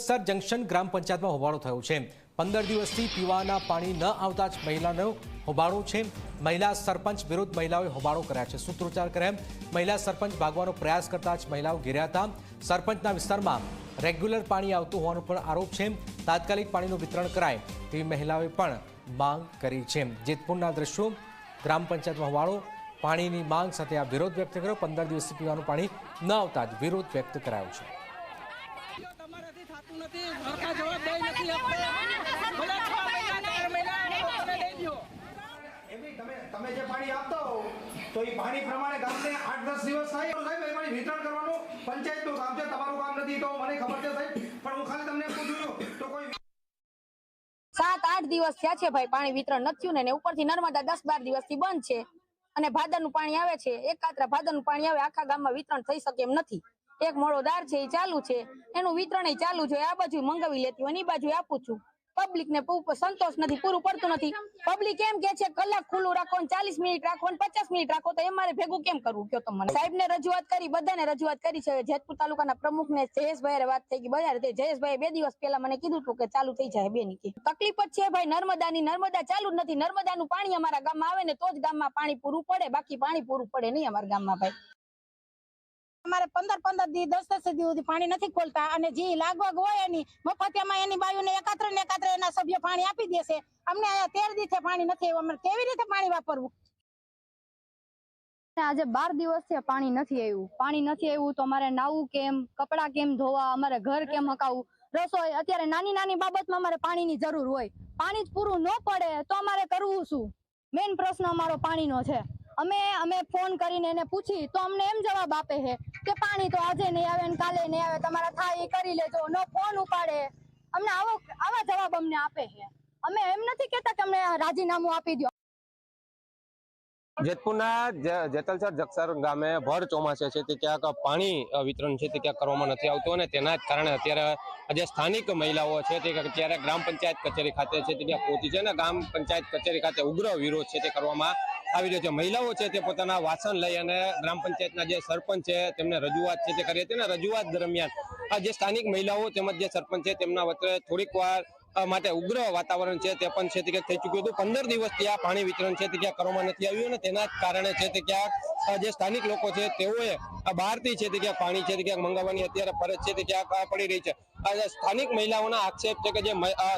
Jetalsar junction ગ્રામ પંચાયતમાં હોબાળો થયો છે. પંદર દિવસથી પીવાના પાણી ન આવતા જ મહિલાનો હોબાળો છે. મહિલા સરપંચ વિરુદ્ધ મહિલાઓએ હોબાળો કર્યા છે. સૂત્રોચ્ચાર કર્યા મહિલા સરપંચ ભાગવાનો પ્રયાસ કરતા જ મહિલાઓ ઘેર્યા હતા. સરપંચના વિસ્તારમાં રેગ્યુલર પાણી આવતું હોવાનો પણ આરોપ છે. તાત્કાલિક પાણીનું વિતરણ કરાય તેવી મહિલાઓએ પણ માંગ કરી છે. જેતપુરના દ્રશ્યો, ગ્રામ પંચાયતમાં હોબાળો, પાણીની માંગ સાથે આ વિરોધ વ્યક્ત કર્યો. પંદર દિવસથી પીવાનું પાણી ન આવતા જ વિરોધ વ્યક્ત કરાયો છે. તમારાથી થાતું નથી સરકાર જવાબદારી નથી આપતો. ભલે છ મહિના ચાર મહિના લોકોને દઈ દ્યો. તમે તમે જે પાણી આપતા હો તો એ પાણી પ્રમાણે ગામને આઠ દસ દિવસ થાય. સાહેબ એ વિતરણ કરવાનું પંચાયતનું કામ છે તમારું કામ નથી તો મને ખબર છે સાહેબ. પણ હું ખાલી તમને પૂછું છું તો કોઈ સાત આઠ દિવસ થયા છે ભાઈ પાણી વિતરણ નથી થયું ને ને ઉપરથી નર્મદા દસ બાર દિવસથી બંધ છે. અને ભાદરનું પાણી આવે છે એક કાતરા ભાદરનું પાણી આવે આખા ગામમાં વિતરણ થઈ શકે એમ નથી. એક મોડો દાર છે એ ચાલુ છે, એનું વિતરણ ચાલુ છે, આ બાજુ મંગાવી લેતી હોય એની બાજુ આપું છું. પબ્લિક ને સંતોષ નથી, પૂરું પડતું નથી. પબ્લિક એમ કે છે, કલાક ખુલ્લું રાખો ચાલીસ મિનિટ રાખો પચાસ મિનિટ રાખો, તો એ ભેગું કેમ કરવું? કયો તમને સાહેબ ને રજૂઆત કરી, બધાને રજૂઆત કરી છે. જેતપુર તાલુકાના પ્રમુખ ને જયેશભાઈ વાત થઈ ગઈ તે જયેશભાઈ બે દિવસ પહેલા મને કીધું હતું કે ચાલુ થઈ જાય બેની કે. તકલીફ જ છે ભાઈ, નર્મદાની, નર્મદા ચાલુ જ નથી. નર્મદાનું પાણી અમારા ગામમાં આવે ને તો જ ગામમાં પાણી પૂરું પડે, બાકી પાણી પૂરું પડે નહીં અમારા ગામમાં ભાઈ. અમારે પંદર પંદર દી, દસ દસ દી પાણી નથી ખોલતા અને જે લાગવગ હોય એની, મફતિયામાં એની બાયુને એકાત્ર ને એકાત્ર એના સભ્ય પાણી આપી દેશે અમને અહીંયા તેર દિવસે પાણી નથી આવ્યું. કેવી રીતે પાણી વાપરવું? આજે બાર દિવસથી પાણી નથી આવ્યું. પાણી નથી આવ્યું તો અમારે નાવું કેમ, કપડા કેમ ધોવા, અમારે ઘર કેમ હકાવું? રસોઈ, અત્યારે નાની નાની બાબતમાં અમારે પાણીની જરૂર હોય. પાણી જ પૂરું ન પડે તો અમારે કરવું શું? મેઇન પ્રશ્ન અમારો પાણીનો છે. અમે અમે ફોન કરીને એને પૂછી, તો અમને એમ જવાબ આપે છે કે પાણી તો આજે નહીં આવે ને કાલે નહીં આવે, તમારા થાય એ કરી લેજો, નો ફોન ઉપાડે. અમને આવો, આવા જવાબ અમને આપે છે. અમે એમ નથી કેતા કે અમને રાજીનામું આપી દો જેતપુરના જેતલસર જક્ષર ગામે ભર ચોમાસે છે તે ક્યાંક પાણી વિતરણ છે તે ક્યાંક કરવામાં નથી આવતું અને તેના જ કારણે અત્યારે જે સ્થાનિક મહિલાઓ છે તે અત્યારે ગ્રામ પંચાયત કચેરી ખાતે છે તે ત્યાં પહોંચી છે અને ગ્રામ પંચાયત કચેરી ખાતે ઉગ્ર વિરોધ છે તે કરવામાં આવી રહ્યો છે મહિલાઓ છે તે પોતાના વાસણ લઈ અને ગ્રામ પંચાયતના જે સરપંચ છે તેમને રજૂઆત છે તે કરી હતી અને રજૂઆત દરમિયાન આ જે સ્થાનિક મહિલાઓ તેમજ જે સરપંચ છે તેમના વચ્ચે થોડીક વાર માટે ઉગ્ર વાતાવરણ છે તે પણ છે તે થઈ ચૂક્યું હતું. પંદર દિવસથી આ પાણી વિતરણ છે તે ક્યાંક કરવામાં નથી આવ્યું અને તેના કારણે છે તે ક્યાંક જે સ્થાનિક લોકો છે તેઓએ બહારથી છે તે ક્યાંક પાણી છે તે ક્યાંક મંગાવવાની અત્યારે ફરજ છે તે ક્યાંક પડી રહી છે. સ્થાનિક મહિલાઓના આક્ષેપ છે કે જે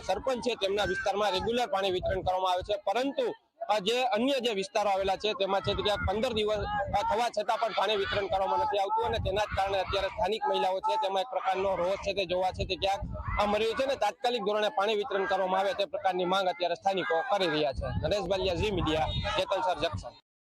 સરપંચ છે તેમના વિસ્તારમાં રેગ્યુલર પાણી વિતરણ કરવામાં આવે છે પરંતુ જે અન્ય જે વિસ્તારો આવેલા છે, તેમાં છે તે પંદર દિવસ થવા છતાં પણ પાણી વિતરણ કરવામાં નથી આવતું અને તેના જ કારણે અત્યારે સ્થાનિક મહિલાઓ છે, તેમાં એક પ્રકારનો રોષ છે તે જોવા છે તે ક્યાંક આ મળી છે ને તાત્કાલિક ધોરણે પાણી વિતરણ કરવામાં આવે તે પ્રકારની માંગ અત્યારે સ્થાનિકો કરી રહ્યા છે. Naresh Baliya Zee media Jetalsar junction